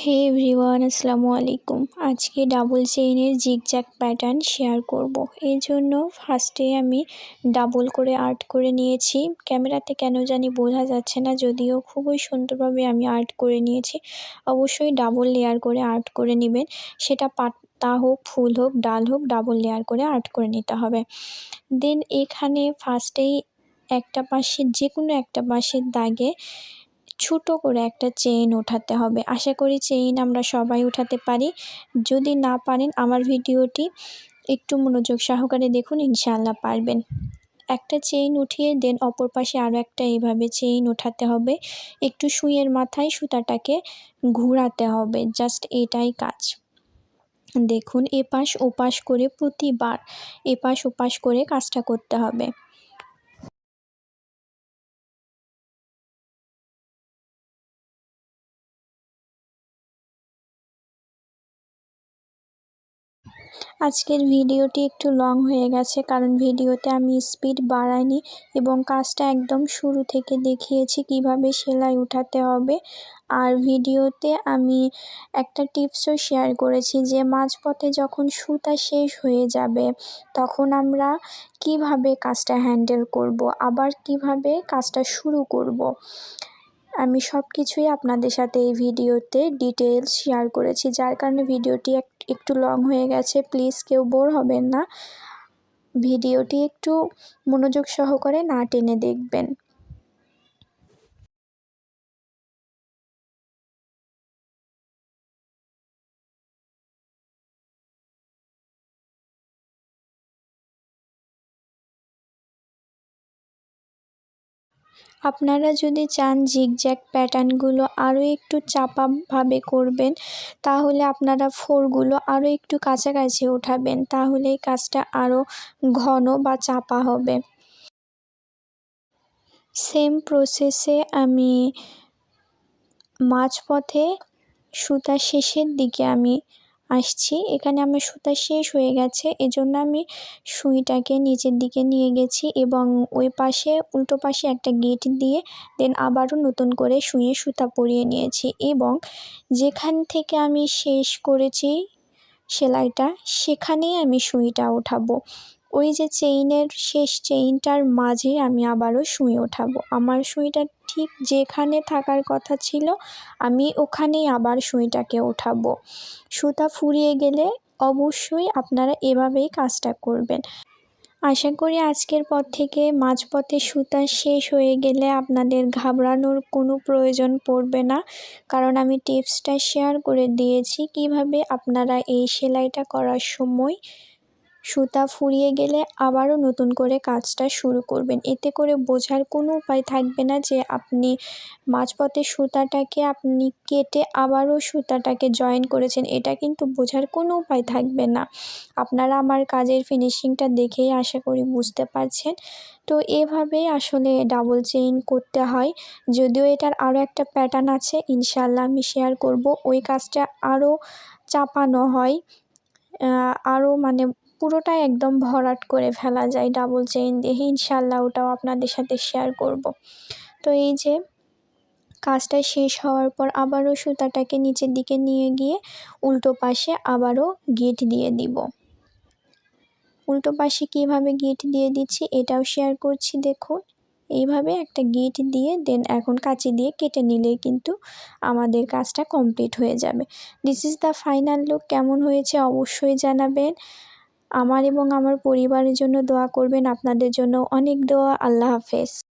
হে everyone, আসসালামু আলাইকুম। আজকে ডাবল চেইনের জিগজ্যাক প্যাটার্ন শেয়ার করব। এই জন্য ফার্স্টে আমি ডাবল করে আর্ট করে নিয়েছি। ক্যামেরাতে কেন জানি বোঝা যাচ্ছে না, যদিও খুবই সুন্দরভাবে আমি আর্ট করে নিয়েছি। অবশ্যই ডাবল লেয়ার করে আর্ট করে নেবেন। সেটা পাতা হোক, ফুল হোক, ডাল হোক, ডাবল লেয়ার করে আর্ট করে নিতে হবে। দেন এখানে ফার্স্টেই একটা পাশের যে কোনো একটা পাশের দাগে ছোটো করে একটা চেইন ওঠাতে হবে। আশা করি চেইন আমরা সবাই উঠাতে পারি। যদি না পারেন আমার ভিডিওটি একটু মনোযোগ সহকারে দেখুন ইনশাল্লাহ পারবেন। একটা চেইন উঠিয়ে দেন অপর পাশে আরও একটা এইভাবে চেইন ওঠাতে হবে। একটু সুইয়ের মাথায় সুতাটাকে ঘুরাতে হবে। জাস্ট এটাই কাজ। দেখুন, এপাশ ওপাশ করে প্রতিবার এপাশ ওপাশ করে কাজটা করতে হবে। আজকের ভিডিওটি একটু লং হয়ে গেছে, কারণ ভিডিওতে আমি স্পিড বাড়াইনি এবং কাজটা একদম শুরু থেকে দেখিয়েছি কীভাবে সেলাই উঠাতে হবে। আর ভিডিওতে আমি একটা টিপসও শেয়ার করেছি যে, মাঝপথে যখন সুতা শেষ হয়ে যাবে, তখন আমরা কীভাবে কাজটা হ্যান্ডেল করব, আবার কীভাবে কাজটা শুরু করব। আমি সব কিছুই আপনাদের সাথে এই ভিডিওতে ডিটেলস শেয়ার করেছি। যার কারণে ভিডিওটি একটু লং হয়ে গেছে। প্লিজ কেউ বোর হবেন না। ভিডিওটি একটু মনোযোগ সহকারে না টেনে দেখবেন। আপনারা যদি চান জিগজ্যাগ প্যাটার্নগুলো আরও একটু চাপাভাবে করবেন, তাহলে আপনারা ফোরগুলো আরও একটু কাছাকাছি ওঠাবেন, তাহলে এই কাজটা আরও ঘন বা চাপা হবে। সেম প্রসেসে আমি মাঝপথে সুতা শেষের দিকে আমি আসছি। এখানে আমার সুতা শেষ হয়ে গেছে। এজন্য আমি সুইটাকে নিচের দিকে নিয়ে গেছি এবং ওই পাশে, উল্টো পাশে একটা গেট দিয়ে দেন আবারও নতুন করে শুয়ে সুতা পরিয়ে নিয়েছি এবং যেখান থেকে আমি শেষ করেছি সেলাইটা, সেখানেই আমি সুইটা ওঠাবো ওই যে চেইনের শেষ চেইনটার মাঝে আমি আবারও সুই ওঠাবো। আমার সুইটা ঠিক যেখানে থাকার কথা ছিল, আমি ওখানেই আবার সুইটাকে ওঠাবো। সুতা ফুরিয়ে গেলে অবশ্যই আপনারা এভাবেই কাজটা করবেন। আশা করি আজকের পর থেকে মাঝপথে সুতা শেষ হয়ে গেলে আপনাদের ঘাবড়ানোর কোনো প্রয়োজন পড়বে না। কারণ আমি টিপসটা শেয়ার করে দিয়েছি কীভাবে আপনারা এই সেলাইটা করার সময় সুতা ফুরিয়ে গেলে আবারও নতুন করে কাজটা শুরু করবেন। এতে করে বোঝার কোনো উপায় থাকবে না যে আপনি মাঝপথে সুতাটাকে আপনি কেটে আবারও সুতাটাকে জয়েন করেছেন। এটা কিন্তু বোঝার কোনো উপায় থাকবে না। আপনারা আমার কাজের ফিনিশিংটা দেখেই আশা করি বুঝতে পারছেন। তো এভাবেই আসলে ডাবল চেইন করতে হয়। যদিও এটার আরও একটা প্যাটার্ন আছে ইনশাল্লাহ আমি শেয়ার করব। ওই কাজটা আরও চাপানো হয়। আরও মানে পুরোটাই একদম ভরাট করে ফেলা যায় ডাবল চেইন দিয়ে ইনশাল্লাহ ওটাও আপনাদের সাথে শেয়ার করব। তো এই যে, কাজটা শেষ হওয়ার পর আবারও সুতাটাকে নিচের দিকে নিয়ে গিয়ে উল্টো পাশে আবারও গিট দিয়ে দিব। উল্টো পাশে কীভাবে গিট দিয়ে দিচ্ছি এটাও শেয়ার করছি, দেখুন। এইভাবে একটা গিট দিয়ে দেন এখন কাঁচি দিয়ে কেটে নিলে কিন্তু আমাদের কাজটা কমপ্লিট হয়ে যাবে। This is the final look কেমন হয়েছে অবশ্যই জানাবেন। আমার এবং আমার পরিবারের জন্য দোয়া করবেন। আপনাদের জন্য অনেক দোয়া। আল্লাহ হাফেজ।